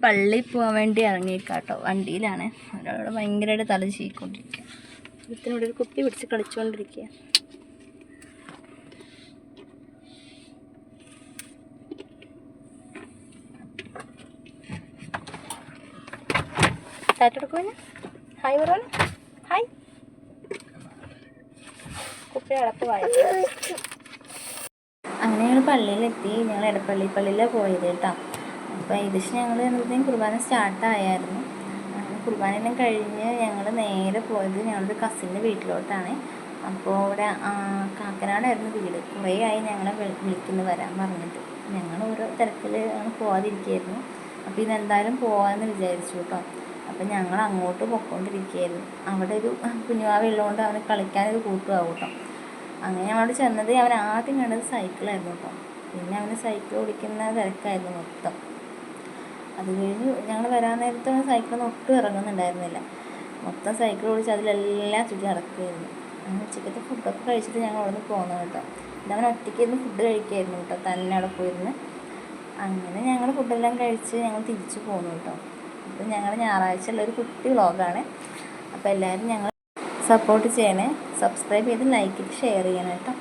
പള്ളിയിൽ പോകാൻ വേണ്ടി ഇറങ്ങിയേക്കാട്ടോ. വണ്ടിയിലാണ്. ഒരാളോട് ഭയങ്കരമായിട്ട് തല ചീക്കൊണ്ടിരിക്കുക ഇതിനോട് ഒരു കുപ്പി പിടിച്ച് കളിച്ചുകൊണ്ടിരിക്കുക ഹായ് പറഞ്ഞു ഹായ്. കുപ്പി അടപ്പ് വായിച്ചു അങ്ങനെ ഞങ്ങൾ പള്ളിയിലെത്തി. ഞങ്ങൾ ഇടപ്പള്ളി പള്ളിയിലാണ് പോയത് കേട്ടോ. അപ്പോൾ ഏകദേശം ഞങ്ങൾ എന്നത്തേക്കും കുർബാന സ്റ്റാർട്ടായായിരുന്നു അങ്ങനെ കുർബാന എല്ലാം കഴിഞ്ഞ് ഞങ്ങൾ നേരെ പോയത് ഞങ്ങളുടെ കസിന്റെ വീട്ടിലോട്ടാണ്. അപ്പോൾ അവിടെ കാക്കനാടായിരുന്നു വീട്. കുറേ ആയി ഞങ്ങളെ വിളിക്കുന്നു വരാൻ പറഞ്ഞിട്ട്. ഞങ്ങൾ ഓരോ തിരക്കിൽ പോകാതിരിക്കുകയായിരുന്നു അപ്പോൾ ഇതെന്തായാലും പോകാമെന്ന് വിചാരിച്ചു കേട്ടോ അപ്പം ഞങ്ങൾ അങ്ങോട്ട് പൊക്കോണ്ടിരിക്കുകയായിരുന്നു അവിടെ ഒരു കുഞ്ഞുവാവ ഉള്ളതുകൊണ്ട് അവന് കളിക്കാനൊരു കൂട്ടുമാവും കേട്ടോ അങ്ങനെ അവിടെ ചെന്നത് അവൻ ആദ്യം കണ്ടത് സൈക്കിളായിരുന്നു കേട്ടോ പിന്നെ അവന് സൈക്കിൾ ഓടിക്കുന്ന തിരക്കായിരുന്നു മൊത്തം. അത് കഴിഞ്ഞ് ഞങ്ങൾ വരാൻ നേരത്തെ സൈക്കിളിൽ ഒട്ടും ഇറങ്ങുന്നുണ്ടായിരുന്നില്ല. മൊത്തം സൈക്കിൾ ഓടിച്ച് അതിലെല്ലാം ചുറ്റി നടക്കുകയായിരുന്നു അങ്ങനെ ഉച്ചക്കത്തെ ഫുഡൊക്കെ കഴിച്ചിട്ട് ഞങ്ങൾ അവിടെ നിന്ന് പോകുന്നത് കേട്ടോ ഇതവൻ ഒറ്റയ്ക്ക് ഇരുന്ന് ഫുഡ് കഴിക്കായിരുന്നു കേട്ടോ. തന്നെ അവിടെ പോയിരുന്ന്. അങ്ങനെ ഞങ്ങൾ ഫുഡെല്ലാം കഴിച്ച് ഞങ്ങൾ തിരിച്ചു പോന്നു കേട്ടോ. അപ്പം ഞങ്ങൾ ഞായറാഴ്ച ഉള്ള ഒരു കുട്ടി വ്ളോഗാണ്. അപ്പോൾ എല്ലാവരും ഞങ്ങൾ സപ്പോർട്ട് ചെയ്യണേ. സബ്സ്ക്രൈബ് ചെയ്ത് ലൈക്ക് ചെയ്ത് ഷെയർ ചെയ്യണം കേട്ടോ.